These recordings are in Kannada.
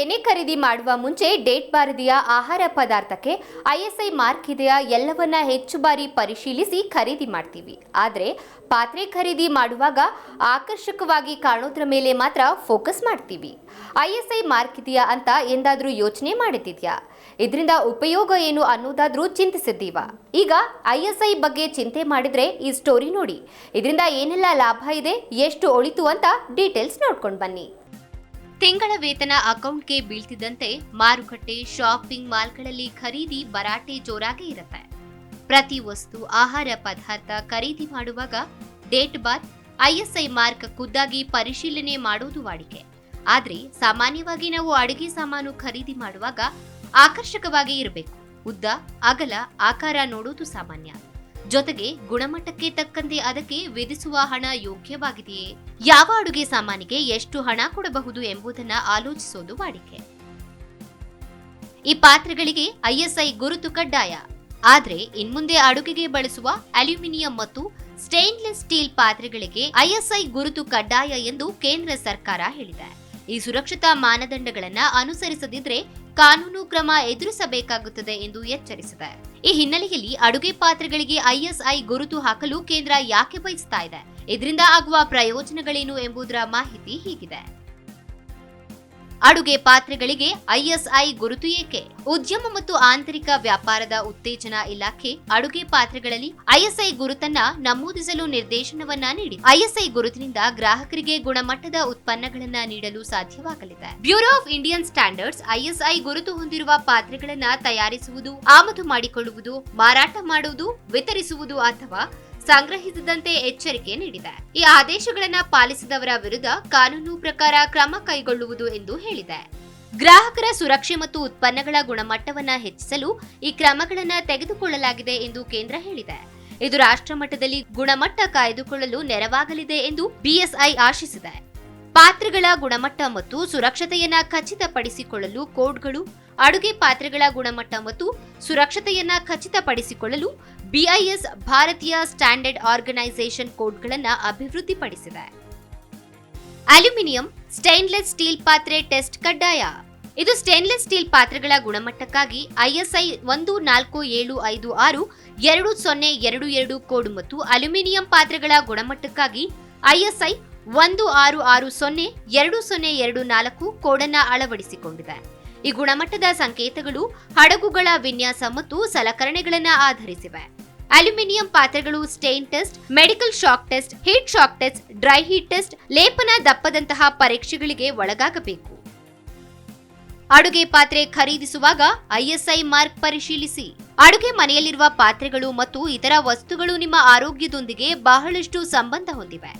ಏನೇ ಖರೀದಿ ಮಾಡುವ ಮುಂಚೆ ಡೇಟ್ ಬಾರದಿಯ ಆಹಾರ ಪದಾರ್ಥಕ್ಕೆ ಐಎಸ್ಐ ಮಾರ್ಕ್ ಇದೆಯಾ ಎಲ್ಲವನ್ನ ಹೆಚ್ಚು ಬಾರಿ ಪರಿಶೀಲಿಸಿ ಖರೀದಿ ಮಾಡ್ತೀವಿ. ಆದರೆ ಪಾತ್ರೆ ಖರೀದಿ ಮಾಡುವಾಗ ಆಕರ್ಷಕವಾಗಿ ಕಾಣೋದ್ರ ಮೇಲೆ ಮಾತ್ರ ಫೋಕಸ್ ಮಾಡ್ತೀವಿ. ಐಎಸ್ಐ ಮಾರ್ಕ್ ಇದೆಯಾ ಅಂತ ಎಂದಾದರೂ ಯೋಚನೆ ಮಾಡಿದ್ಯಾ ಇದರಿಂದ ಉಪಯೋಗ ಏನು ಅನ್ನೋದಾದ್ರೂ ಚಿಂತಿಸಿದ್ದೀವ? ಈಗ ಐಎಸ್ಐ ಬಗ್ಗೆ ಚಿಂತೆ ಮಾಡಿದ್ರೆ ಈ ಸ್ಟೋರಿ ನೋಡಿ. ಇದರಿಂದ ಏನೆಲ್ಲ ಲಾಭ ಇದೆ, ಎಷ್ಟು ಒಳಿತು ಅಂತ ಡೀಟೇಲ್ಸ್ ನೋಡ್ಕೊಂಡು ಬನ್ನಿ. ತಿಂಗಳ ವೇತನ ಅಕೌಂಟ್ಗೆ ಬೀಳ್ತಿದ್ದಂತೆ ಮಾರುಕಟ್ಟೆ, ಶಾಪಿಂಗ್ ಮಾಲ್ಗಳಲ್ಲಿ ಖರೀದಿ ಬರಾಟೆ ಜೋರಾಗಿ ಇರುತ್ತೆ. ಪ್ರತಿ ವಸ್ತು, ಆಹಾರ ಪದಾರ್ಥ ಖರೀದಿ ಮಾಡುವಾಗ ಡೇಟ್ ಬಾತ್ ಐಎಸ್ಐ ಮಾರ್ಕ್ ಖುದ್ದಾಗಿ ಪರಿಶೀಲನೆ ಮಾಡುವುದು ವಾಡಿಕೆ. ಆದರೆ ಸಾಮಾನ್ಯವಾಗಿ ನಾವು ಅಡುಗೆ ಸಾಮಾನು ಖರೀದಿ ಮಾಡುವಾಗ ಆಕರ್ಷಕವಾಗಿ ಇರಬೇಕು. ಉದ್ದ, ಅಗಲ, ಆಕಾರ ನೋಡುವುದು ಸಾಮಾನ್ಯ. ಜೊತೆಗೆ ಗುಣಮಟ್ಟಕ್ಕೆ ತಕ್ಕಂತೆ ಅದಕ್ಕೆ ವಿಧಿಸುವ ಹಣ ಯೋಗ್ಯವಾಗಿದೆಯೇ? ಯಾವ ಅಡುಗೆ ಸಾಮಾನಿಗೆ ಎಷ್ಟು ಹಣ ಕೊಡಬಹುದು ಎಂಬುದನ್ನು ಆಲೋಚಿಸೋದು ವಾಡಿಕೆ. ಈ ಪಾತ್ರೆಗಳಿಗೆ ಐಎಸ್ಐ ಗುರುತು ಕಡ್ಡಾಯ. ಆದರೆ ಇನ್ಮುಂದೆ ಅಡುಗೆಗೆ ಬಳಸುವ ಅಲ್ಯೂಮಿನಿಯಂ ಮತ್ತು ಸ್ಟೇನ್ಲೆಸ್ ಸ್ಟೀಲ್ ಪಾತ್ರೆಗಳಿಗೆ ಐಎಸ್ಐ ಗುರುತು ಕಡ್ಡಾಯ ಎಂದು ಕೇಂದ್ರ ಸರ್ಕಾರ ಹೇಳಿದೆ. ಈ ಸುರಕ್ಷತಾ ಮಾನದಂಡಗಳನ್ನು ಅನುಸರಿಸದಿದ್ರೆ ಕಾನೂನು ಕ್ರಮ ಎದುರಿಸಬೇಕಾಗುತ್ತದೆ ಎಂದು ಎಚ್ಚರಿಸಿದೆ. ಈ ಹಿನ್ನೆಲೆಯಲ್ಲಿ ಅಡುಗೆ ಪಾತ್ರೆಗಳಿಗೆ ಐಎಸ್ಐ ಗುರುತು ಹಾಕಲು ಕೇಂದ್ರ ಯಾಕೆ ಬಯಸ್ತಾ ಇದೆ? ಇದರಿಂದ ಆಗುವ ಪ್ರಯೋಜನಗಳೇನು ಎಂಬುದರ ಮಾಹಿತಿ ಹೀಗಿದೆ. ಅಡುಗೆ ಪಾತ್ರೆಗಳಿಗೆ ಐಎಸ್ಐ ಗುರುತು ಏಕೆ? ಉದ್ಯಮ ಮತ್ತು ಆಂತರಿಕ ವ್ಯಾಪಾರದ ಉತ್ತೇಜನ ಇಲಾಖೆ ಅಡುಗೆ ಪಾತ್ರೆಗಳಲ್ಲಿ ಐಎಸ್ಐ ಗುರುತನ್ನ ನಮೂದಿಸಲು ನಿರ್ದೇಶನವನ್ನ ನೀಡಿದೆ ಐಎಸ್ಐ ಗುರುತಿನಿಂದ ಗ್ರಾಹಕರಿಗೆ ಗುಣಮಟ್ಟದ ಉತ್ಪನ್ನಗಳನ್ನ ನೀಡಲು ಸಾಧ್ಯವಾಗಲಿದೆ. Bureau of Indian standards ISI ಗುರುತು ಹೊಂದಿರುವ ಪಾತ್ರೆಗಳನ್ನ ತಯಾರಿಸುವುದು, ಆಮದು ಮಾಡಿಕೊಳ್ಳುವುದು, ಮಾರಾಟ ಮಾಡುವುದು, ವಿತರಿಸುವುದು ಅಥವಾ ಸಂಗ್ರಹಿಸದಂತೆ ಎಚ್ಚರಿಕೆ ನೀಡಿದೆ. ಈ ಆದೇಶಗಳನ್ನು ಪಾಲಿಸಿದವರ ವಿರುದ್ಧ ಕಾನೂನು ಪ್ರಕಾರ ಕ್ರಮ ಕೈಗೊಳ್ಳುವುದು ಎಂದು ಹೇಳಿದೆ. ಗ್ರಾಹಕರ ಸುರಕ್ಷೆ ಮತ್ತು ಉತ್ಪನ್ನಗಳ ಗುಣಮಟ್ಟವನ್ನು ಹೆಚ್ಚಿಸಲು ಈ ಕ್ರಮಗಳನ್ನು ತೆಗೆದುಕೊಳ್ಳಲಾಗಿದೆ ಎಂದು ಕೇಂದ್ರ ಹೇಳಿದೆ. ಇದು ರಾಷ್ಟ್ರಮಟ್ಟದಲ್ಲಿ ಗುಣಮಟ್ಟ ಕಾಯ್ದುಕೊಳ್ಳಲು ನೆರವಾಗಲಿದೆ ಎಂದು ಬಿಎಸ್ಐ ಆಶಿಸಿದೆ. ಪಾತ್ರಗಳ ಗುಣಮಟ್ಟ ಮತ್ತು ಸುರಕ್ಷತೆಯನ್ನು ಖಚಿತಪಡಿಸಿಕೊಳ್ಳಲು ಕೋಡ್ಗಳು ಅಡುಗೆ ಪಾತ್ರೆಗಳ ಗುಣಮಟ್ಟ ಮತ್ತು ಸುರಕ್ಷತೆಯನ್ನ ಖಚಿತಪಡಿಸಿಕೊಳ್ಳಲು ಬಿಐಎಸ್ ಭಾರತೀಯ ಸ್ಟ್ಯಾಂಡರ್ಡ್ ಆರ್ಗನೈಸೇಷನ್ ಕೋಡ್ಗಳನ್ನು ಅಭಿವೃದ್ಧಿಪಡಿಸಿದೆ. ಅಲ್ಯೂಮಿನಿಯಂ ಸ್ಟೈನ್ಲೆಸ್ ಸ್ಟೀಲ್ ಪಾತ್ರೆ ಟೆಸ್ಟ್ ಕಡ್ಡಾಯ. ಇದು ಸ್ಟೇನ್ಲೆಸ್ ಸ್ಟೀಲ್ ಪಾತ್ರೆಗಳ ಗುಣಮಟ್ಟಕ್ಕಾಗಿ ಐಎಸ್ಐ ಒಂದು ನಾಲ್ಕು ಏಳು ಐದು ಆರು ಎರಡು ಸೊನ್ನೆ ಎರಡು ಎರಡು ಕೋಡ್ ಮತ್ತು ಅಲ್ಯೂಮಿನಿಯಂ ಪಾತ್ರೆಗಳ ಗುಣಮಟ್ಟಕ್ಕಾಗಿ ಐಎಸ್ಐ ಒಂದು ಆರು ಆರು ಸೊನ್ನೆ ಎರಡು ಸೊನ್ನೆ ಎರಡು ನಾಲ್ಕು ಕೋಡನ್ನು ಅಳವಡಿಸಿಕೊಂಡಿದೆ. ಈ ಗುಣಮಟ್ಟದ ಸಂಕೇತಗಳು, ಹಡಗುಗಳ ವಿನ್ಯಾಸ ಮತ್ತು ಸಲಕರಣೆಗಳನ್ನು ಆಧರಿಸಿವೆ. ಅಲ್ಯೂಮಿನಿಯಂ ಪಾತ್ರೆಗಳು stain test, medical shock test, heat shock test, dry heat test, ಲೇಪನ ದಪ್ಪದಂತಹ ಪರೀಕ್ಷೆಗಳಿಗೆ ಒಳಗಾಗಬೇಕು. ಅಡುಗೆ ಪಾತ್ರೆ ಖರೀದಿಸುವಾಗ ಐಎಸ್ಐ ಮಾರ್ಕ್ ಪರಿಶೀಲಿಸಿ. ಅಡುಗೆ ಮನೆಯಲ್ಲಿರುವ ಪಾತ್ರೆಗಳು ಮತ್ತು ಇತರ ವಸ್ತುಗಳು ನಿಮ್ಮ ಆರೋಗ್ಯದೊಂದಿಗೆ ಬಹಳಷ್ಟು ಸಂಬಂಧ ಹೊಂದಿವೆ.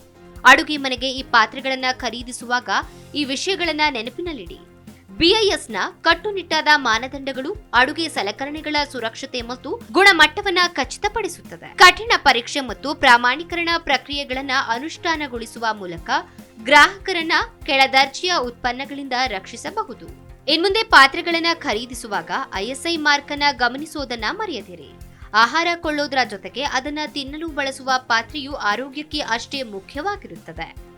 ಅಡುಗೆ ಮನೆಗೆ ಈ ಪಾತ್ರೆಗಳನ್ನು ಖರೀದಿಸುವಾಗ ಈ ವಿಷಯಗಳನ್ನು ನೆನಪಿನಲ್ಲಿಡಿ. ಬಿಐಎಸ್ನ ಕಟ್ಟುನಿಟ್ಟಾದ ಮಾನದಂಡಗಳು, ಅಡುಗೆ ಸಲಕರಣೆಗಳ ಸುರಕ್ಷತೆ ಮತ್ತು ಗುಣಮಟ್ಟವನ್ನು ಖಚಿತಪಡಿಸುತ್ತದೆ. ಕಠಿಣ ಪರೀಕ್ಷೆ ಮತ್ತು ಪ್ರಮಾಣೀಕರಣ ಪ್ರಕ್ರಿಯೆಗಳನ್ನು ಅನುಷ್ಠಾನಗೊಳಿಸುವ ಮೂಲಕ ಗ್ರಾಹಕರನ್ನ ಕೆಳದರ್ಜೆಯ ಉತ್ಪನ್ನಗಳಿಂದ ರಕ್ಷಿಸಬಹುದು. ಇನ್ಮುಂದೆ ಪಾತ್ರೆಗಳನ್ನ ಖರೀದಿಸುವಾಗ ಐಎಸ್ಐ ಮಾರ್ಕ್ ಅನ್ನ ಗಮನಿಸೋದನ್ನ ಮರೆಯದಿರಿ. ಆಹಾರ ಕೊಳ್ಳೋದ್ರ ಜೊತೆಗೆ ಅದನ್ನ ತಿನ್ನಲು ಬಳಸುವ ಪಾತ್ರೆಯು ಆರೋಗ್ಯಕ್ಕೆ ಅಷ್ಟೇ ಮುಖ್ಯವಾಗಿರುತ್ತದೆ.